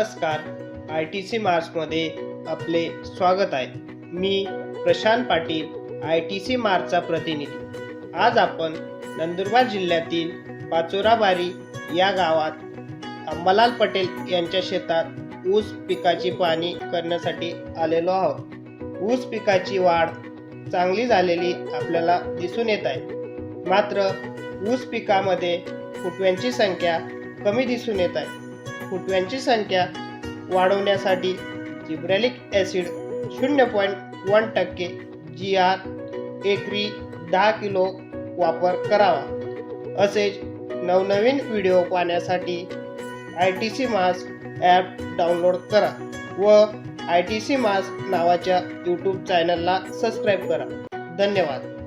नमस्कार. I T C मार्चमध्ये आपले स्वागत आहे. मी Prashant Patil I T C मार्चचा प्रतिनिधी. आज आपण नंदुरबार जिल्ह्यातील पाचोराबारी या गावात अंबालाल पटेल यांच्या शेतात ऊस पिकाची पाहणी करण्यासाठी आलेलो आहोत. ऊस पिकाची वाढ चांगली झालेली आपल्याला दिसून येत आहे. मात्र ऊस पिकामध्ये फुटव्यांची संख्या कमी दिसून येत आहे. फुटव्यांची संख्या वाढवण्यासाठी जिब्रॅलिक ॲसिड शून्य पॉईंट वन टक्के जी आर एकरी दहा किलो वापर करावा. असेच नवनवीन व्हिडिओ पाहण्यासाठी आय टी सी मास ॲप डाउनलोड करा व आय टी सी मास नावाच्या यूट्यूब चॅनलला सबस्क्राईब करा. धन्यवाद.